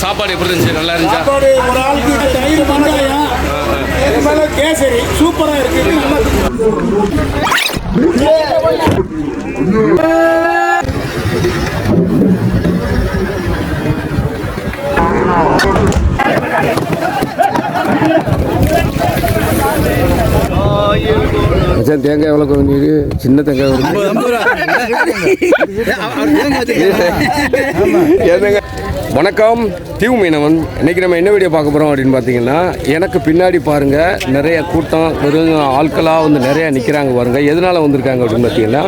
சாப்பாடு எப்படி இருந்துச்சு? நல்லா இருந்துச்சா? சாப்பாடு ஒரு ஆளுக்கு தயிர் வெங்காயம் மேல கேசரி. சூப்பரா இருக்கு. தேங்காய் எவ்வளோ கொஞ்சம் சின்ன தேங்காய் ஏனுங்க? வணக்கம். தீவு மீனவன். இன்னைக்கு நம்ம என்ன வீடியோ பார்க்க போகிறோம் அப்படின்னு பார்த்தீங்கன்னா எனக்கு பின்னாடி பாருங்கள் நிறைய கூட்டம் வெறும் ஆட்களாக வந்து நிறைய நிற்கிறாங்க பாருங்கள் எதனால் வந்திருக்காங்க அப்படின்னு பார்த்தீங்கன்னா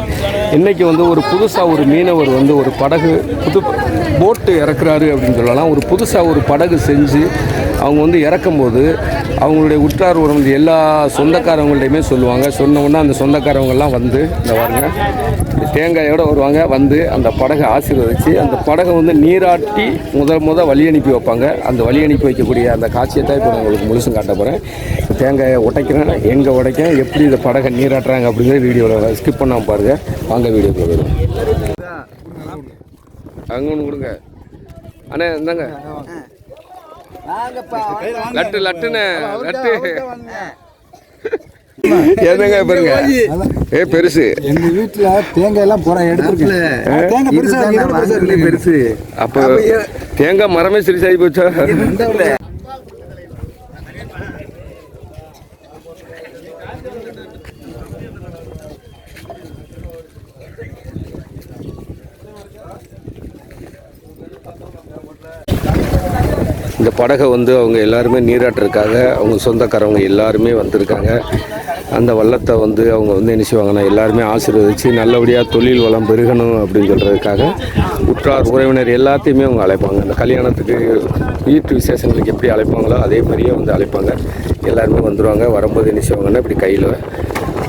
இன்றைக்கி வந்து ஒரு புதுசாக ஒரு மீனவர் வந்து ஒரு படகு புது போட்டு இறக்குறாரு அப்படின்னு சொல்லலாம். ஒரு புதுசாக ஒரு படகு செஞ்சு அவங்க வந்து இறக்கும்போது அவங்களுடைய உற்றார் உறவு எல்லா சொந்தக்காரவங்கள்டையுமே சொல்லுவாங்க. சொன்ன உடனே அந்த சொந்தக்காரவங்கெல்லாம் வந்து இந்த பாருங்கள் தேங்காயோட வருவாங்க. வந்து அந்த படகை ஆசீர்வதிச்சு அந்த படகை வந்து நீராட்டி முதல் முத வழி அனுப்பி வைப்பாங்க. அந்த வழி அனுப்பி வைக்கக்கூடிய அந்த காட்சியை தான் இப்போ நான் உங்களுக்கு முழுசும் காட்ட போகிறேன் தேங்காயை உடைக்கிறேன் எங்கே உடைக்கிறேன் எப்படி இந்த படகை நீராட்டுறாங்க அப்படிங்கிற வீடியோவில் ஸ்கிப் பண்ணாமல் பாருங்கள் வாங்க வீடியோ போயிடும் அங்கே ஒன்று கொடுங்க. அண்ணே இந்தாங்க. லட்டு லட்டுண்ணே லட்டு. என்னங்க பாருங்க. ஏ பெருசு. எங்க வீட்டுல தேங்காய் எல்லாம் போற எடுத்துருக்கேன். தேங்காய் பெருசா. பெருசு அப்போ தேங்காய் மரமே சிறுசாகி போச்சா? படகை வந்து அவங்க எல்லாருமே நீராட்டுறதுக்காக அவங்க சொந்தக்காரவங்க எல்லாருமே வந்திருக்காங்க. அந்த வள்ளத்தை வந்து அவங்க வந்து என்ன செய்வாங்கன்னா எல்லாருமே ஆசீர்வதிச்சு நல்லபடியாக தொழில் வளம் பெருகணும் அப்படின்னு சொல்கிறதுக்காக உற்றார் உறவினர் எல்லாத்தையுமே அவங்க அழைப்பாங்க. அந்த கல்யாணத்துக்கு வீட்டு விசேஷங்களுக்கு எப்படி அழைப்பாங்களோ அதே மாதிரியே வந்து அழைப்பாங்க. எல்லாருமே வந்துடுவாங்க வரும்போது என்ன செய்வாங்கன்னா இப்படி கையில்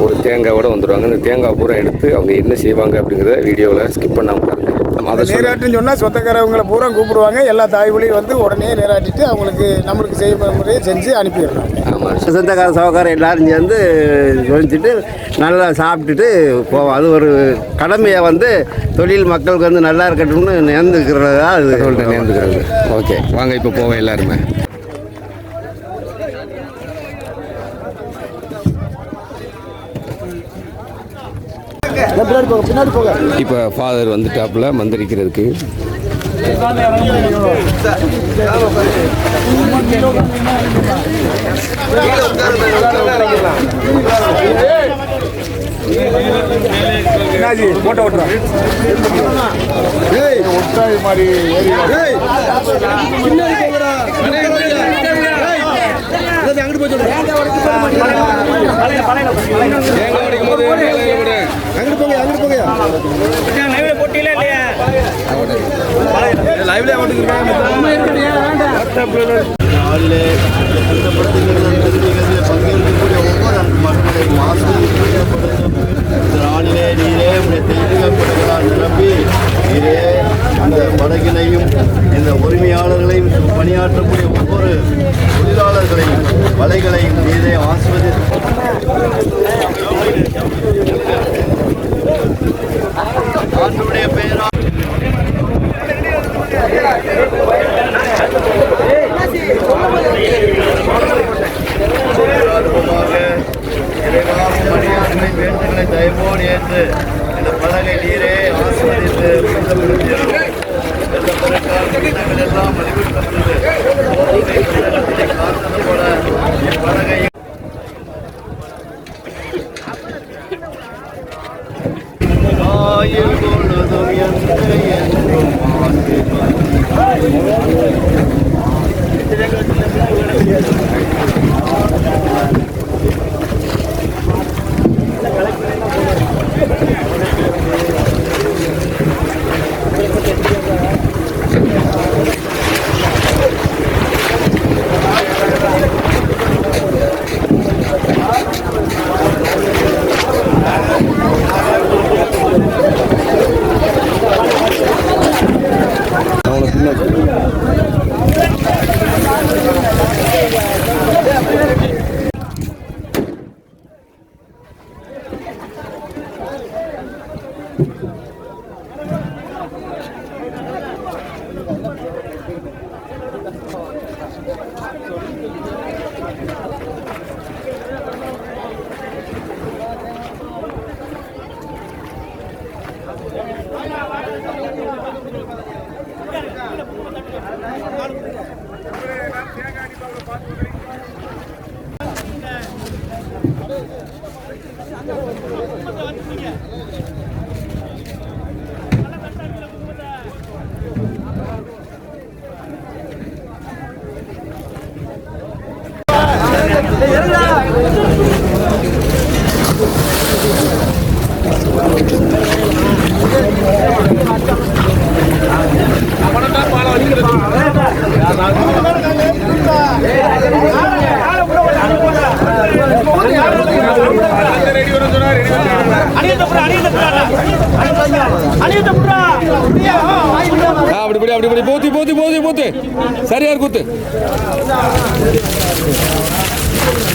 ஒரு தேங்காயோட வந்துடுவாங்க அந்த தேங்காய் பூரா எடுத்து அவங்க என்ன செய்வாங்க அப்படிங்கிறத வீடியோவில் ஸ்கிப் பண்ணாமல் பாருங்க. அதை நீராட்டுன்னு சொன்னா சொந்தக்காரவங்களை பூரா கூப்பிடுவாங்க. எல்லா தாய்மொழியும் வந்து உடனே நீராட்டிட்டு அவங்களுக்கு நம்மளுக்கு செய்ய முறையை செஞ்சு அனுப்பிடுறாங்க. ஆமாம் சொந்தக்கார சகோதரம் எல்லாரும் சேர்ந்து சொல்லிச்சுட்டு நல்லா சாப்பிட்டுட்டு போவோம். அது ஒரு கடமையை வந்து தொழில் மக்களுக்கு வந்து நல்லா இருக்கட்டும்னு நேர்ந்துக்கிறதா அது. சொல்லிட்டு நேர்ந்துக்கிறது. ஓகே வாங்க இப்போ போவோம் எல்லாருமே. பின்னாடி போக பின்னாடி போக இப்போ ஃபாதர் வந்துட்டாப்புல மந்திரிக்கிறதுக்கு என்னாச்சு போட்டோ ஓட்டுறோம் ஏய் ஒட்டாய் மாதிரி ஏறி ஏய் பின்னாடி போகிறா அங்கிட்டு போங்க நாளிலே பங்கேற்கக்கூடிய ஒவ்வொரு ஆசிரியப்படுத்தும் இந்த நாளிலே நீரே உடைய நிரம்பி நீரே இந்த படகினையும் இந்த உரிமையாளர்களையும் பணியாற்றக்கூடிய ஒவ்வொரு தொழிலாளர்களையும் வலைகளையும் மீதே ஆஸ்வதி அப்படி படி அப்படி படி போத்தி சரியா இருக்கு சுவி,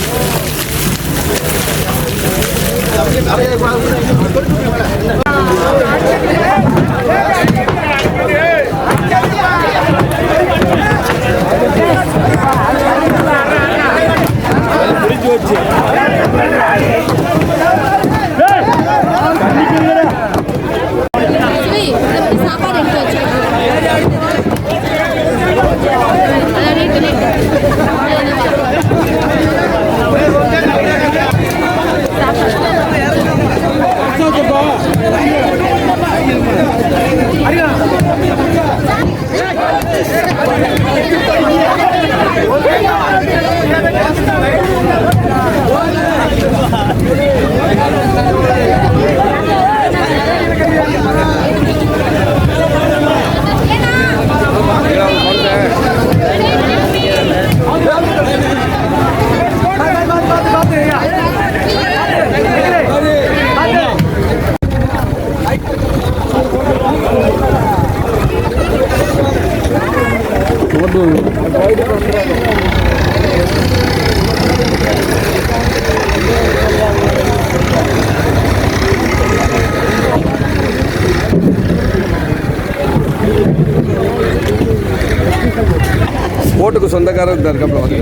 கடைக்காரர் இந்த இருக்காப்புல வந்து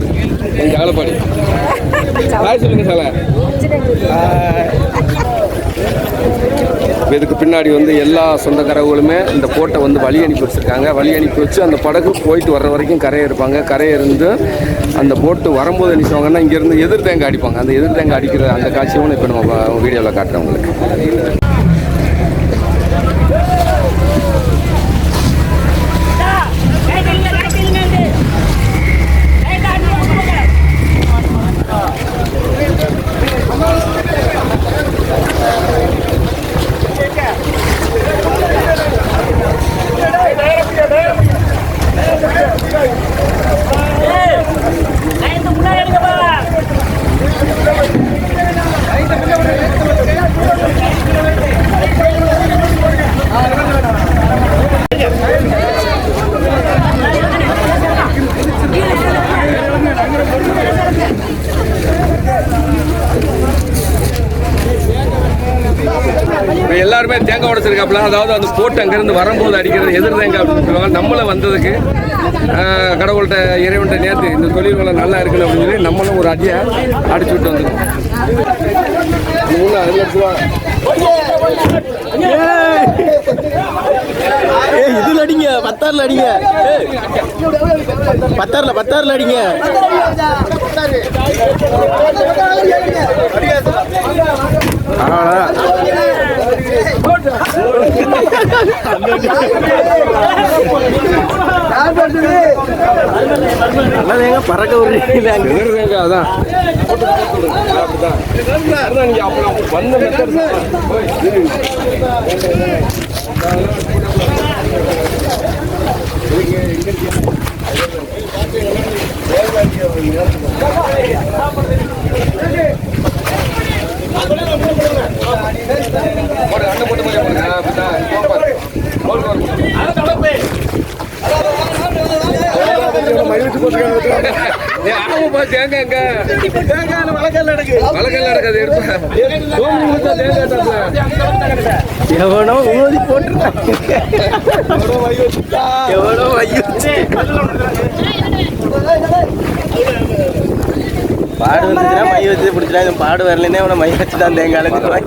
ஹாய் சொல்லுங்க சால. இதுக்கு பின்னாடி வந்து எல்லா சொந்தக்காரர்களுமே இந்த போட்டை வந்து வழி அனுப்பி வச்சுருக்காங்க. வழி அனுப்பி வச்சு அந்த படகு போயிட்டு வர்ற வரைக்கும் கரையை இருப்பாங்க. கரையை இருந்து அந்த போட்டு வரும்போது என்ன செய்வாங்கன்னா இங்கேருந்து எதிர் தேங்காய் அடிப்பாங்க. அந்த எதிர் தேங்காய் அடிக்கிற அந்த காட்சியும் இப்போ நம்ம வீடியோவில் காட்டுறேன் உங்களுக்கு. உடைச்சிருக்காப்புல அதாவது அந்த போட்டு அங்கேருந்து வரும்போது அடிக்கிறது எதிர் தேங்காய் அப்படின்னு சொல்லுவாங்க. நம்மளும் வந்ததுக்கு கடவுள்கிட்ட இறைவன்கிட்ட நேர்த்து இந்த தொழில் வளம் நல்லா இருக்கணும் அப்படின்னு சொல்லி நம்மளும் ஒரு அடியை அடிச்சு விட்டு வந்துருக்கோம் மூணு அரை லட்ச ரூபா. இதுல அடிங்க பத்தாறுல அடிங்க. பத்தாறுல பத்தாறுல அடிங்க. நல்லதேங்க பறக்க விடுறீங்க அதான் வந்த மெத்தட் போடு அண்ணன் போட்டு மாதிரி போடுங்க அப்படிதான் போப்பாரு போடு போடு ஏய், ஆமாப்பா, தேங்காய் எங்க? எவனோ ஊதி போட்டுருக்கான் எவனோ பாடு வந்துச்சுன்னா மைய வச்சு பிடிச்சிடாங்க பாடு வரலன்னே அவனை மை வச்சு தான் தேங்காய் மாப்பிள்ளை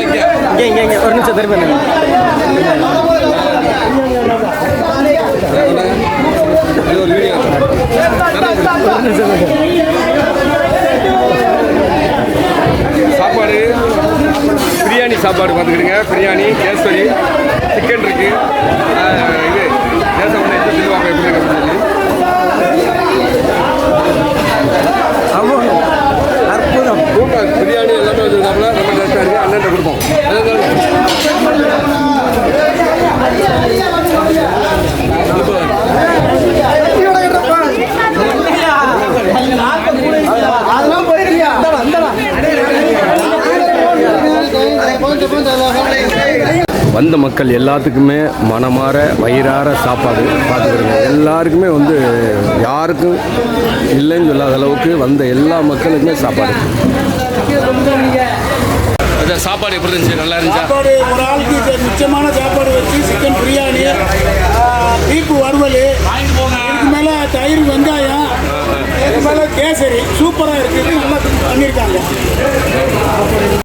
இங்க. இங்கே இங்கே இங்கே ஒரு நிமிஷம் திரும்ப அது ஒரு வீடியோ சாப்பாடு. பிரியாணி சாப்பாடு பார்த்துக்கிடுங்க. பிரியாணி கேசரி சிக்கன் இருக்கு. ஆஹ் இது ஒன்று எடுத்து சொல்லுவாங்க எப்படி அப்படின்னு சொல்லி அற்புதம். பிரியாணி எல்லாமே வச்சுருக்காப்புல ரொம்ப டேஸ்ட்டாக இருக்குது அண்ணன் கொடுப்போம் அதான் வந்த மக்கள் எல்லாத்துக்குமே மனமாற வயிறார சாப்பாடு பார்த்துக்கிறோங்க. எல்லாருக்குமே வந்து யாருக்கும் இல்லைன்னு சொல்லாத அளவுக்கு வந்த எல்லா மக்களுக்குமே சாப்பாடு. சாப்பாடு எப்படி இருந்துச்சு? நல்லா இருந்துச்சா? சாப்பாடு ஒரு ஆளுக்கு இது நிச்சயமான சாப்பாடு வச்சு சிக்கன் பிரியாணி பீப்பு வறுவல் இதுக்கு மேலே தயிர் வெங்காயம் இதுக்கு மேலே கேசரி. சூப்பராக இருக்குது நல்லா பண்ணியிருக்காங்க.